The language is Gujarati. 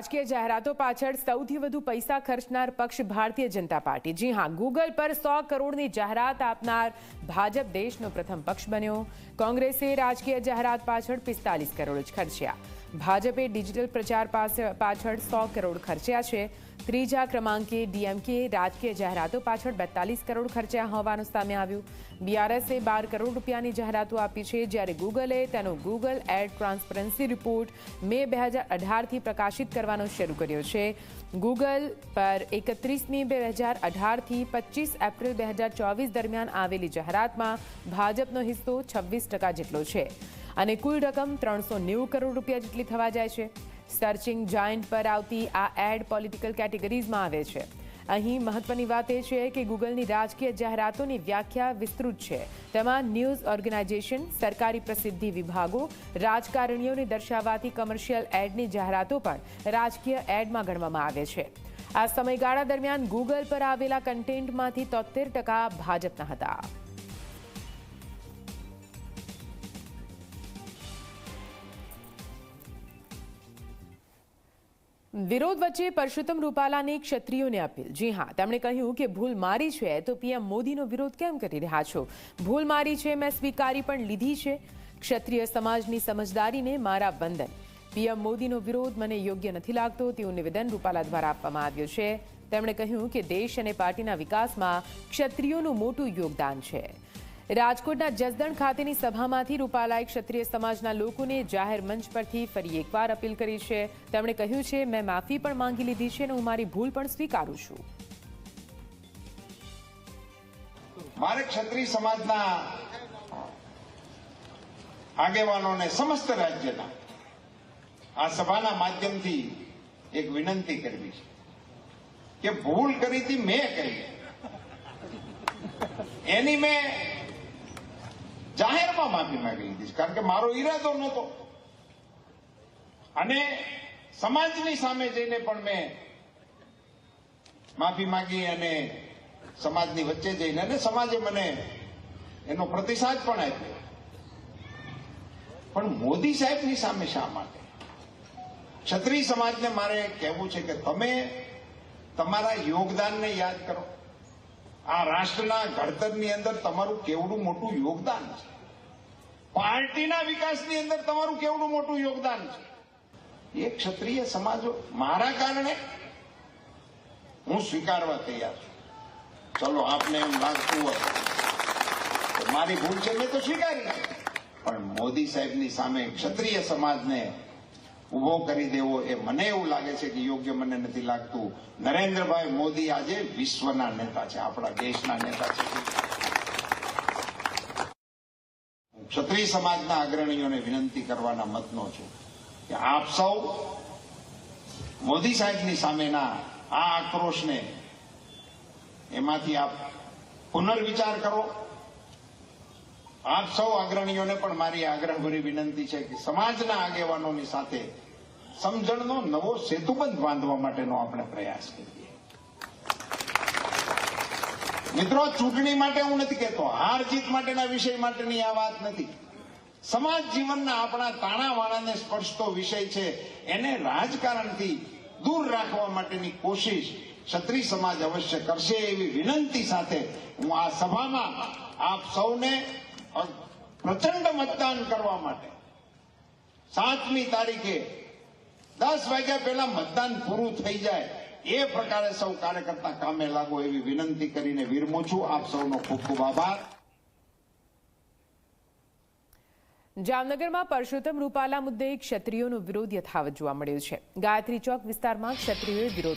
રાજકીય જાહેરાતો પાછળ સૌથી વધુ પૈસા ખર્ચનાર પક્ષ ભારતીય જનતા પાર્ટી. જી હા ગૂગલ પર સો કરોડની જાહેરાત આપનાર ભાજપ દેશનો પ્રથમ પક્ષ બન્યો. કોંગ્રેસે રાજકીય જાહેરાત પાછળ પિસ્તાલીસ કરોડ જ ખર્ચ્યા. ભાજપે ડિજિટલ પ્રચાર પાછળ સો કરોડ ખર્ચ્યા છે. ત્રીજા ક્રમાંકે ડીએમકે રાજકીય જાહેરાતો પાછળ બેતાલીસ કરોડ ખર્ચ્યા હોવાનું સામે આવ્યું. બીઆરએસે બાર કરોડ રૂપિયાની જાહેરાતો આપી છે જ્યારે ગૂગલે તેનો ગૂગલ એડ ટ્રાન્સપરન્સી રિપોર્ટ મે બે હજાર અઢારથી પ્રકાશિત કરવાનો શરૂ કર્યો છે. ગૂગલ પર એકત્રીસમી બે હજાર અઢારથી પચીસ એપ્રિલ બે હજાર ચોવીસ દરમિયાન આવેલી જાહેરાતમાં ભાજપનો હિસ્સો છવ્વીસ ટકા જેટલો છે. અને કુલ રકમ ત્રણસો નેવું કરોડ રૂપિયા જેટલી થવા જાય છે. સર્ચિંગ જાયન્ટ પર આવતી આ એડ પોલિટિકલ કેટેગરીઝમાં આવે છે. અહીં મહત્વની વાત એ છે કે ગૂગલની રાજકીય જાહેરાતોની વ્યાખ્યા વિસ્તૃત છે. તેમાં ન્યૂઝ ઓર્ગેનાઇઝેશન, સરકારી પ્રસિદ્ધિ વિભાગો, રાજકારણીઓને દર્શાવવાથી કમર્શિયલ એડની જાહેરાતો પણ રાજકીય એડમાં ગણવામાં આવે છે. આ સમયગાળા દરમિયાન ગૂગલ પર આવેલા કન્ટેન્ટમાંથી તોતેર ટકા ભાજપના હતા. વિરોધ વચ્ચે પરસોત્તમ રૂપાલાની ક્ષત્રિયોને અપીલ. જી હા, તેમણે કહ્યું કે ભૂલ મારી છે તો પીએમ મોદીનો વિરોધ કેમ કરી રહ્યા છો? ભૂલ મારી છે, મેં સ્વીકારી પણ લીધી છે. ક્ષત્રિય સમાજની સમજદારીને મારા વંદન. પીએમ મોદીનો વિરોધ મને યોગ્ય નથી લાગતો, તેવું નિવેદન રૂપાલા દ્વારા આપવામાં આવ્યું છે. તેમણે કહ્યું કે દેશ અને પાર્ટીના વિકાસમાં ક્ષત્રિયોનું મોટું યોગદાન છે. રાજકોટના જસદણ ખાતેની સભામાંથી રૂપાલાએ ક્ષત્રિય સમાજના લોકોને જાહેર મંચ પરથી ફરી એકવાર અપીલ કરી છે. તેમણે કહ્યું છે, મેં માફી પણ માંગી લીધી છે અને હું મારી ભૂલ પણ સ્વીકારું છું. મારે ક્ષત્રિય સમાજના આગેવાનોને સમસ્ત રાજ્યના આ સભાના માધ્યમથી એક વિનંતી કરવી છે કે ભૂલ કરી હતી મેં કરી એની મેં જાહેરમાં માફી માંગી લીધી છે. કારણ કે મારો ઈરાદો નહોતો. અને સમાજની સામે જઈને પણ મેં માફી માંગી અને સમાજની વચ્ચે જઈને અને સમાજે મને એનો પ્રતિસાદ પણ આપ્યો. પણ મોદી સાહેબની સામે શા માટે? ક્ષત્રિય સમાજને મારે કહેવું છે કે તમે તમારા યોગદાનને યાદ કરો. આ રાષ્ટ્રના ઘડતરની અંદર તમારું કેવડું મોટું યોગદાન છે. પાર્ટીના વિકાસની અંદર તમારું કેવડું મોટું યોગદાન છે. એ ક્ષત્રિય સમાજો, મારા કારણે હું સ્વીકારવા તૈયાર છું. ચલો, આપને એમ લાગતું હોય મારી ભૂલ છે, મેં તો સ્વીકારી પણ મોદી સાહેબની સામે ક્ષત્રિય સમાજને ઊભો કરી દેવો એ મને એવું લાગે છે કે યોગ્ય મને નથી લાગતું. નરેન્દ્રભાઈ મોદી આજે વિશ્વના નેતા છે, આપણા દેશના નેતા છે. ક્ષત્રિય સમાજના અગ્રણીઓને વિનંતી કરવાના મતનો છું કે આપ સૌ મોદી સાહેબની સામેના આ આક્રોશને એમાંથી આપ પુનર્વિચાર કરો. આપ સૌ અગ્રણીઓને પણ મારી આગ્રહભરી વિનંતી છે કે સમાજના આગેવાનોની સાથે સમજણનો નવો સેતુબંધ બાંધવા માટેનો આપણે પ્રયાસ કરીએ. મિત્રો, ચૂંટણી માટે હું નથી કહેતો, હાર જીત માટેના વિષય માટેની આ વાત નથી. સમાજ જીવનના આપણા તાણાવાણાને સ્પર્શતો વિષય છે, એને રાજકારણથી દૂર રાખવા માટેની કોશિશ ક્ષત્રિય સમાજ અવશ્ય કરશે એવી વિનંતી સાથે હું આ સભામાં આપ સૌને પ્રચંડ મતદાન કરવા માટે. સાતમી તારીખે દસ વાગ્યા પહેલા મતદાન પૂરું થઈ જાય એ પ્રકારે સૌ કાર્યકર્તા કામે લાગો એવી વિનંતી કરીને વિરમું છું. આપ સૌનો ખૂબ ખૂબ આભાર. જામનગરમાં પરસોત્તમ રૂપાલા મુદ્દે ક્ષત્રિયોનો વિરોધ યથાવત જોવા મળ્યો છે. ગાયત્રી ચોક વિસ્તારમાં ક્ષત્રિયોએ વિરોધ